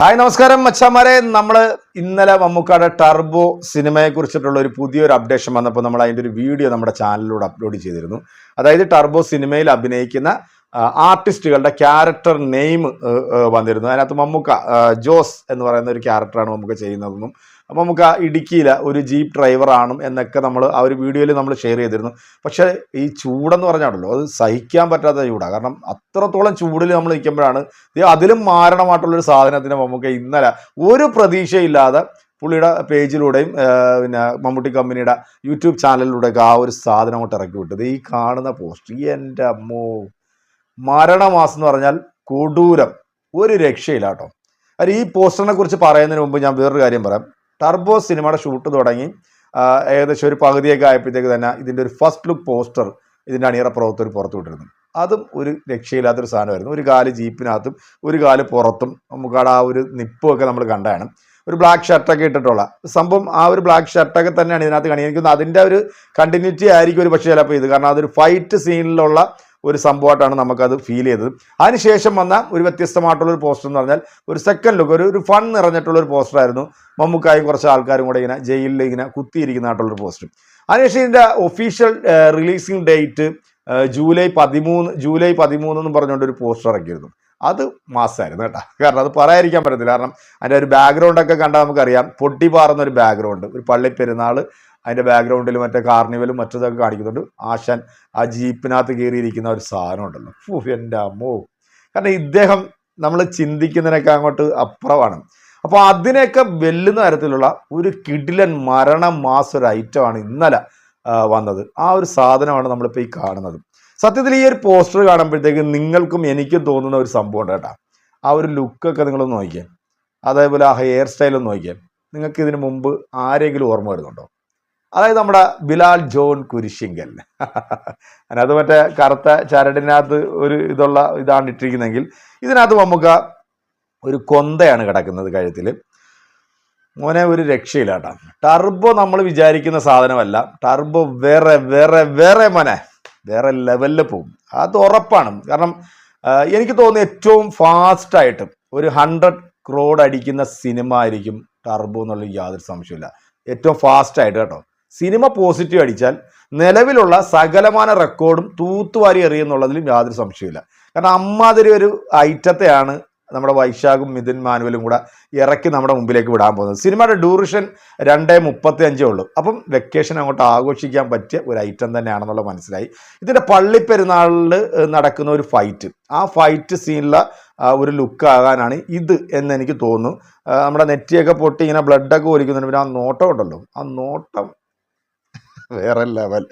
Hi നമസ്കാരം മച്ചാമാരെ. നമ്മൾ ഇന്നലെ മമ്മൂക്കാട് ടർബോ സിനിമയെ കുറിച്ചിട്ടുള്ള ഒരു പുതിയൊരു അപ്ഡേഷൻ വന്നപ്പോൾ നമ്മൾ അതിന്റെ ഒരു വീഡിയോ നമ്മുടെ ചാനലിലൂടെ അപ്ലോഡ് ചെയ്തിരുന്നു. അതായത് ടർബോ സിനിമയിൽ അഭിനയിക്കുന്ന ആർട്ടിസ്റ്റുകളുടെ ക്യാരക്ടർ നെയിം വന്നിരുന്നു. അതിനകത്ത് മമ്മൂക്ക ജോസ് എന്ന് പറയുന്ന ഒരു ക്യാരക്ടറാണ് മമ്മൂക്ക ചെയ്യുന്നതെന്നും അപ്പോൾ നമുക്ക് ആ ഇടുക്കിയിലെ ഒരു ജീപ്പ് ഡ്രൈവറാണ് എന്നൊക്കെ നമ്മൾ ആ ഒരു വീഡിയോയിൽ നമ്മൾ ഷെയർ ചെയ്തിരുന്നു. പക്ഷേ ഈ ചൂടെന്ന് പറഞ്ഞാണല്ലോ അത് സഹിക്കാൻ പറ്റാത്ത ചൂടാണ് കാരണം അത്രത്തോളം ചൂടിൽ നമ്മൾ നിൽക്കുമ്പോഴാണ് അതിലും മാരണമായിട്ടുള്ളൊരു സാധനത്തിന് നമുക്ക് ഇന്നലെ ഒരു പ്രതീക്ഷയില്ലാതെ പുള്ളിയുടെ പേജിലൂടെയും പിന്നെ മമ്മൂട്ടി കമ്പനിയുടെ യൂട്യൂബ് ചാനലിലൂടെയൊക്കെ ആ ഒരു സാധനം അങ്ങോട്ട് ഇറക്കി വിട്ടത് ഈ കാണുന്ന പോസ്റ്റ് എന്റെ അമ്മോ. മരണമാസം എന്ന് പറഞ്ഞാൽ കൊടൂരം. ഒരു രക്ഷയില്ല കേട്ടോ. അത് ഈ പോസ്റ്ററിനെ കുറിച്ച് പറയുന്നതിന് മുമ്പ് ഞാൻ വേറൊരു കാര്യം പറയാം. ടർബോ സിനിമയുടെ ഷൂട്ട് തുടങ്ങി. ഏകദേശം ഒരു പകുതിയൊക്കെ ആയപ്പോഴത്തേക്ക് തന്നെ ഇതിന്റെ ഒരു ഫസ്റ്റ് ലുക്ക് പോസ്റ്റർ ഇതിന്റെ അണിയറ പുറത്തൊരു പുറത്തു വിട്ടിരുന്നു. അതും ഒരു രക്ഷയില്ലാത്തൊരു സാധനമായിരുന്നു. ഒരു കാൽ ജീപ്പിനകത്തും ഒരു കാൽ പുറത്തും നമുക്കവിടെ ആ ഒരു നിപ്പുമൊക്കെ നമ്മൾ കണ്ടതാണ്. ഒരു ബ്ലാക്ക് ഷർട്ടൊക്കെ ഇട്ടിട്ടുള്ള. സംഭവം ആ ഒരു ബ്ലാക്ക് ഷർട്ടൊക്കെ തന്നെയാണ് ഇതിനകത്ത് കാണിക്കുന്നത് അതിന്റെ ഒരു കണ്ടിന്യൂറ്റി ആയിരിക്കും ഒരു പക്ഷേ ചിലപ്പോൾ ഇത്. കാരണം അതൊരു ഫൈറ്റ് സീനിലുള്ള ഒരു സംഭവമായിട്ടാണ് നമുക്കത് ഫീൽ ചെയ്തത്. അതിനുശേഷം വന്ന ഒരു വ്യത്യസ്തമായിട്ടുള്ള ഒരു പോസ്റ്റർ എന്ന് പറഞ്ഞാൽ ഒരു സെക്കൻഡ് ലുക്ക് ഒരു ഒരു ഫൺ നിറഞ്ഞിട്ടുള്ള ഒരു പോസ്റ്ററായിരുന്നു മമ്മൂക്കായും കുറച്ച് ആൾക്കാരും കൂടെ ഇങ്ങനെ ജയിലിൽ ഇങ്ങനെ കുത്തിയിരിക്കുന്നതായിട്ടുള്ളൊരു പോസ്റ്റർ അതിനുശേഷം ഇതിന്റെ ഒഫീഷ്യൽ റിലീസിങ് ഡേറ്റ് ജൂലൈ പതിമൂന്ന് ജൂലൈ പതിമൂന്ന് എന്ന് പറഞ്ഞുകൊണ്ട് ഒരു പോസ്റ്റർ ഇറക്കിയിരുന്നു. അത് മാസമായിരുന്നു കേട്ടോ. കാരണം അത് പറയാതിരിക്കാൻ പറ്റത്തില്ല. കാരണം അതിന്റെ ഒരു ബാക്ക്ഗ്രൗണ്ടൊക്കെ കണ്ടാൽ നമുക്കറിയാം. പൊട്ടി പാറുന്ന ഒരു ബാക്ക്ഗ്രൗണ്ട് ഒരു പള്ളി പെരുന്നാൾ അതിന്റെ ബാക്ക്ഗ്രൗണ്ടിൽ മറ്റേ കാർണിവലും മറ്റതൊക്കെ കാണിക്കുന്നുണ്ട്. ആശാൻ ആ ജീപ്പിനകത്ത് കയറിയിരിക്കുന്ന ഒരു സാധനം ഉണ്ടല്ലോ. ഫു, എന്റെ അമ്മോ. കാരണം ഇദ്ദേഹം നമ്മൾ ചിന്തിക്കുന്നതിനൊക്കെ അങ്ങോട്ട് അപ്പുറമാണ്. അപ്പോൾ അതിനെയൊക്കെ വെല്ലുന്ന തരത്തിലുള്ള ഒരു കിടിലൻ മരണ മാസ ഒരു ഐറ്റമാണ് ഇന്നലെ വന്നത്. ആ ഒരു സാധനമാണ് നമ്മളിപ്പോൾ ഈ കാണുന്നത്. സത്യത്തിൽ ഈ ഒരു പോസ്റ്റർ കാണുമ്പോഴത്തേക്ക് നിങ്ങൾക്കും എനിക്കും തോന്നുന്ന ഒരു സംഭവം ഉണ്ട് കേട്ടോ. ആ ഒരു ലുക്കൊക്കെ നിങ്ങളൊന്ന് നോക്കിയാൽ അതേപോലെ ആ ഹെയർ സ്റ്റൈലൊന്ന് നോക്കിയാൽ നിങ്ങൾക്ക് ഇതിനു മുമ്പ് ആരെങ്കിലും ഓർമ്മ വരുന്നുണ്ടോ? അതായത് നമ്മുടെ ബിലാൽ ജോൺ കുരിശിങ്കൽ. അതിനകത്ത് മറ്റേ കറുത്ത ചരടിനകത്ത് ഒരു ഇതുള്ള ഇതാണ് ഇട്ടിരിക്കുന്നതെങ്കിൽ ഇതിനകത്ത് നമുക്ക് ഒരു കൊന്തയാണ് കിടക്കുന്നത് കഴുത്തിൽ മോനെ ഒരു രക്ഷയില്ല കേട്ടോ. ടർബോ നമ്മൾ വിചാരിക്കുന്ന സാധനമല്ല. ടർബോ വേറെ വേറെ വേറെ മോനെ. വേറെ ലെവലിൽ പോകും അത് ഉറപ്പാണ്. കാരണം എനിക്ക് തോന്നുന്നു ഏറ്റവും ഫാസ്റ്റായിട്ട് ഒരു ഹൺഡ്രഡ് ക്രോഡ് അടിക്കുന്ന സിനിമ ആയിരിക്കും ടർബോ എന്നുള്ള യാതൊരു സംശയമില്ല ഏറ്റവും ഫാസ്റ്റായിട്ട് കേട്ടോ. സിനിമ പോസിറ്റീവ് അടിച്ചാൽ നിലവിലുള്ള സകലമാന റെക്കോർഡും തൂത്തുവാരി എറിയുന്നുള്ളതിലും യാതൊരു സംശയമില്ല കാരണം അമ്മാതിരി ഒരു ഐറ്റത്തെയാണ് നമ്മുടെ വൈശാഖും മിഥുൻ മാനുവലും കൂടെ ഇറക്കി നമ്മുടെ മുമ്പിലേക്ക് വിടാൻ പോകുന്നത്. സിനിമയുടെ ഡ്യൂറേഷൻ രണ്ടേ മുപ്പത്തി അഞ്ചേ ഉള്ളൂ. അപ്പം വെക്കേഷൻ അങ്ങോട്ട് ആഘോഷിക്കാൻ പറ്റിയ ഒരു ഐറ്റം തന്നെയാണെന്നുള്ള മനസ്സിലായി. ഇതിന്റെ പള്ളിപ്പെരുന്നാളിൽ നടക്കുന്ന ഒരു ഫൈറ്റ്. ആ ഫൈറ്റ് സീനിലെ ഒരു ലുക്ക് ആകാനാണ് ഇത് എന്ന് എനിക്ക് തോന്നുന്നു. നമ്മുടെ നെറ്റിയൊക്കെ പൊട്ടി ഇങ്ങനെ ബ്ലഡൊക്കെ ഒലിക്കുന്നുണ്ട്. പിന്നെ ആ നോട്ടം ഉണ്ടല്ലോ. ആ നോട്ടം വേറെ ലെവൽ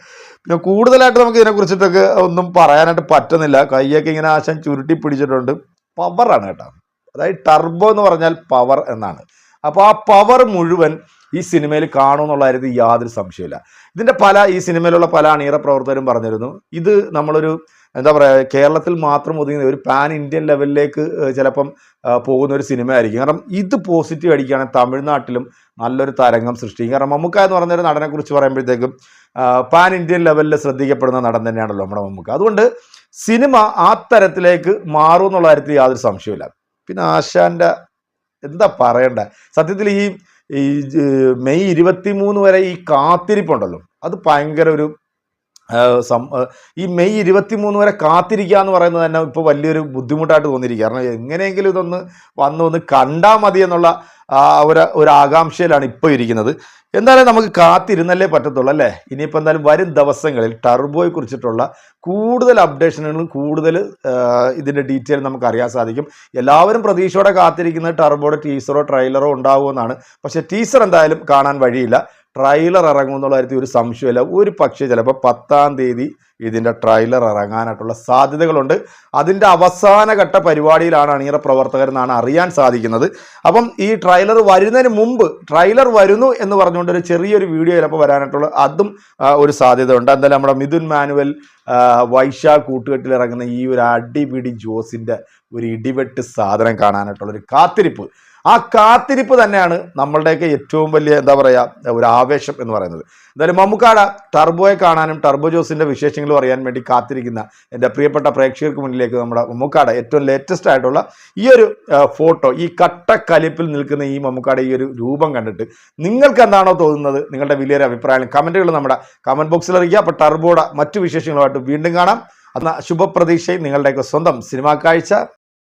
പിന്നെ കൂടുതലായിട്ട് നമുക്ക് ഇതിനെക്കുറിച്ചിട്ടൊക്കെ ഒന്നും പറയാനായിട്ട് പറ്റുന്നില്ല. കൈയൊക്കെ ഇങ്ങനെ ആശം ചുരുട്ടി പിടിച്ചിട്ടുണ്ട്. പവറാണ് കേട്ടോ. അതായത് ടർബോ എന്ന് പറഞ്ഞാൽ പവർ എന്നാണ്. അപ്പോൾ ആ പവർ മുഴുവൻ ഈ സിനിമയിൽ കാണുമെന്നുള്ള കാര്യത്തിൽ യാതൊരു സംശയമില്ല ഇതിന്റെ പല ഈ സിനിമയിലുള്ള പല അണിയറ പ്രവർത്തകരും പറഞ്ഞിരുന്നു. ഇത് നമ്മളൊരു എന്താ പറയുക കേരളത്തിൽ മാത്രം ഒതുങ്ങുന്ന ഒരു പാൻ ഇന്ത്യൻ ലെവലിലേക്ക് ചിലപ്പം പോകുന്ന ഒരു സിനിമ ആയിരിക്കും കാരണം ഇത് പോസിറ്റീവ് അടിക്കുകയാണെങ്കിൽ തമിഴ്നാട്ടിലും നല്ലൊരു തരംഗം സൃഷ്ടിക്കും. കാരണം മമ്മൂക്ക എന്ന് പറഞ്ഞൊരു നടനെ കുറിച്ച് പറയുമ്പോഴത്തേക്കും പാൻ ഇന്ത്യൻ ലെവലിൽ ശ്രദ്ധിക്കപ്പെടുന്ന നടൻ തന്നെയാണല്ലോ നമ്മുടെ മമ്മൂക്ക. അതുകൊണ്ട് സിനിമ ആ തരത്തിലേക്ക് മാറും എന്നുള്ള കാര്യത്തിൽ യാതൊരു സംശയമില്ല പിന്നെ ആശാന്റെ എന്താ പറയണ്ട? സത്യത്തിൽ ഈ മെയ് ഇരുപത്തി മൂന്ന് വരെ ഈ കാത്തിരിപ്പുണ്ടല്ലോ. അത് ഭയങ്കര ഒരു ഈ മെയ് ഇരുപത്തി മൂന്ന് വരെ കാത്തിരിക്കുക എന്ന് പറയുന്നത് തന്നെ ഇപ്പോൾ വലിയൊരു ബുദ്ധിമുട്ടായിട്ട് തോന്നിയിരിക്കുക കാരണം എങ്ങനെയെങ്കിലും ഇതൊന്ന് വന്നു ഒന്ന് കണ്ടാൽ മതി എന്നുള്ള ഒരു ഒരു ആകാംക്ഷയിലാണ് ഇപ്പോൾ ഇരിക്കുന്നത്. എന്തായാലും നമുക്ക് കാത്തിരുന്നല്ലേ പറ്റത്തുള്ളൂ അല്ലേ? ഇനിയിപ്പോൾ എന്തായാലും വരും ദിവസങ്ങളിൽ ടർബോയെ കുറിച്ചിട്ടുള്ള കൂടുതൽ അപ്ഡേഷനുകളും കൂടുതൽ ഇതിന്റെ ഡീറ്റെയിൽ നമുക്ക് അറിയാൻ സാധിക്കും. എല്ലാവരും പ്രതീക്ഷയോടെ കാത്തിരിക്കുന്നത് ടർബോയുടെ ടീസറോ ട്രെയിലറോ ഉണ്ടാകുമെന്നാണ് പക്ഷേ ടീസർ എന്തായാലും കാണാൻ വഴിയില്ല. ട്രെയിലർ ഇറങ്ങുമെന്നുള്ള കാര്യത്തിൽ ഒരു സംശയമില്ല ഒരു പക്ഷേ ചിലപ്പോൾ പത്താം തീയതി ഇതിന്റെ ട്രെയിലർ ഇറങ്ങാനായിട്ടുള്ള സാധ്യതകളുണ്ട്. അതിന്റെ അവസാനഘട്ട പരിപാടിയിലാണ് അണിയറ പ്രവർത്തകരെന്നാണ് അറിയാൻ സാധിക്കുന്നത്. അപ്പം ഈ ട്രെയിലർ വരുന്നതിന് മുമ്പ് ട്രെയിലർ വരുന്നു എന്ന് പറഞ്ഞുകൊണ്ട് ഒരു ചെറിയൊരു വീഡിയോ ചിലപ്പോൾ വരാനായിട്ടുള്ള അതും ഒരു സാധ്യത ഉണ്ട് എന്തായാലും നമ്മുടെ മിഥുൻ മാനുവൽ വൈശാ കൂട്ടുകെട്ടിൽ ഇറങ്ങുന്ന ഈ ഒരു അടിപിടി ജോസിന്റെ ഒരു ഇടിവെട്ട് സാധനം കാണാനായിട്ടുള്ളൊരു കാത്തിരിപ്പ്. ആ കാത്തിരിപ്പ് തന്നെയാണ് നമ്മളുടെയൊക്കെ ഏറ്റവും വലിയ എന്താ പറയുക ഒരു ആവേശം എന്ന് പറയുന്നത്. എന്തായാലും മമ്മൂക്കാട ടർബോയെ കാണാനും ടർബോ ജോസിന്റെ വിശേഷങ്ങൾ വിശേഷങ്ങളും അറിയാൻ വേണ്ടി കാത്തിരിക്കുന്ന എന്റെ പ്രിയപ്പെട്ട പ്രേക്ഷകർക്ക് മുന്നിലേക്ക് നമ്മുടെ മമ്മൂക്കാട് ഏറ്റവും ലേറ്റസ്റ്റ് ആയിട്ടുള്ള ഈ ഒരു ഫോട്ടോ ഈ കട്ടക്കലിപ്പിൽ നിൽക്കുന്ന ഈ മമ്മൂക്കാട് ഈ ഒരു രൂപം കണ്ടിട്ട് നിങ്ങൾക്ക് എന്താണോ തോന്നുന്നത്? നിങ്ങളുടെ വലിയൊരു അഭിപ്രായം കമന്റുകൾ നമ്മുടെ കമന്റ് ബോക്സിൽ അറിയിക്കുക. അപ്പോൾ ടർബോയുടെ മറ്റു വിശേഷങ്ങളുമായിട്ട് വീണ്ടും കാണാം. എന്ന ശുഭപ്രതീക്ഷയും നിങ്ങളുടെയൊക്കെ സ്വന്തം സിനിമാ കാഴ്ച.